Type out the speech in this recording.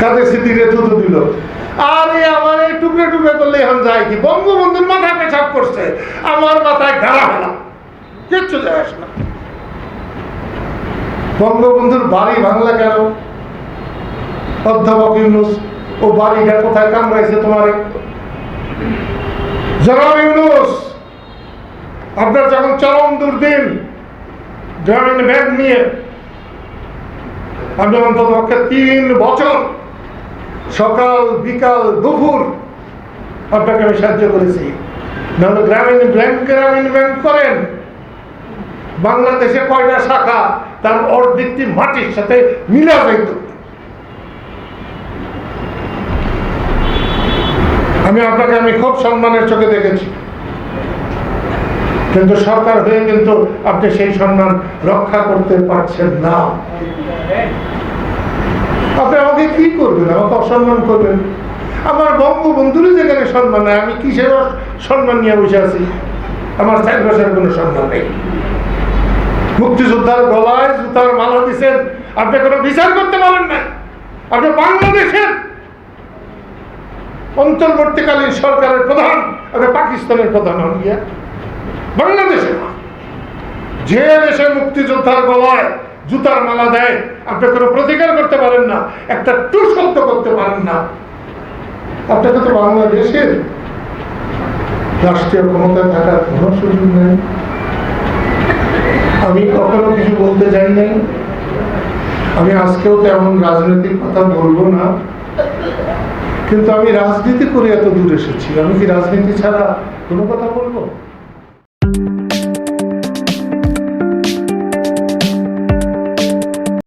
কাদের স্মৃতিরে থুতু দিল। আরে, আমার এই টুকরে টুকরে করলে এখন যায় কি? বঙ্গবন্ধুর মাথায় পেছাব করছে। আমার মাথায় গাড়া হলাম কিচ্ছু যায় আসে না। বঙ্গবন্ধুর বাড়ি ভাঙলা কেন? অধ্যাপক ইউনুস, ও বাড়িটা কোথায় কামড়াইছে তোমার? জনাব ইউনুস, আপনার যখন চরম দুর্দিন গ্রামীণ ব্যাংক নিয়ে আমি অন্তত তিন বছর সকাল, বিকাল, দুপুর আপনাকে আমি সাহায্য করেছি। নাহলে গ্রামীণ ব্যাংক গ্রামীণ ব্যাংক করেন। বাংলাদেশে কয়টা শাখা, তার অর্ধেকটি মাটির সাথে মিলা যাইত। আমি আপনাকে, আমি খুব সম্মানের চোখে দেখেছি। কিন্তু সরকার হয়ে কিন্তু আপনি সেই সম্মান রক্ষা করতে পারছেন না। কি করবেন? আমাকে অসম্মান করবেন? আমার বঙ্গবন্ধুরই যেখানে সম্মান নেই, আমি কিসের সম্মান নিয়ে বসে আছি? আমার চার বছরের কোনো সম্মান নেই। মুক্তিযোদ্ধার গলায় জুতার মালা দিচ্ছেন আপনি কোনো বিচার করতে পারেন না আপনি বাংলাদেশের অন্তর্বর্তীকালীন সরকারের প্রধান, আপনি পাকিস্তানের প্রধান হন গিয়া। বাংলাদেশে যে দেশে মুক্তিযোদ্ধার গলায় জুতার মালা দেয়। আপনি কোনো প্রতিকার করতে পারেন না, একটা টু শব্দ করতে পারেন না। আপনাকে তো বাংলাদেশের রাষ্ট্রীয় ক্ষমতায় থাকার কোনো সুযোগ নেই। আমি কখনো কিছু বলতে চাই নাই। আমি আজকেও তেমন রাজনৈতিক কথা বলব না। কিন্তু আমি রাজনীতি করে এত দূর এসেছি। আমি কি রাজনীতি ছাড়া কোনো কথা বলব?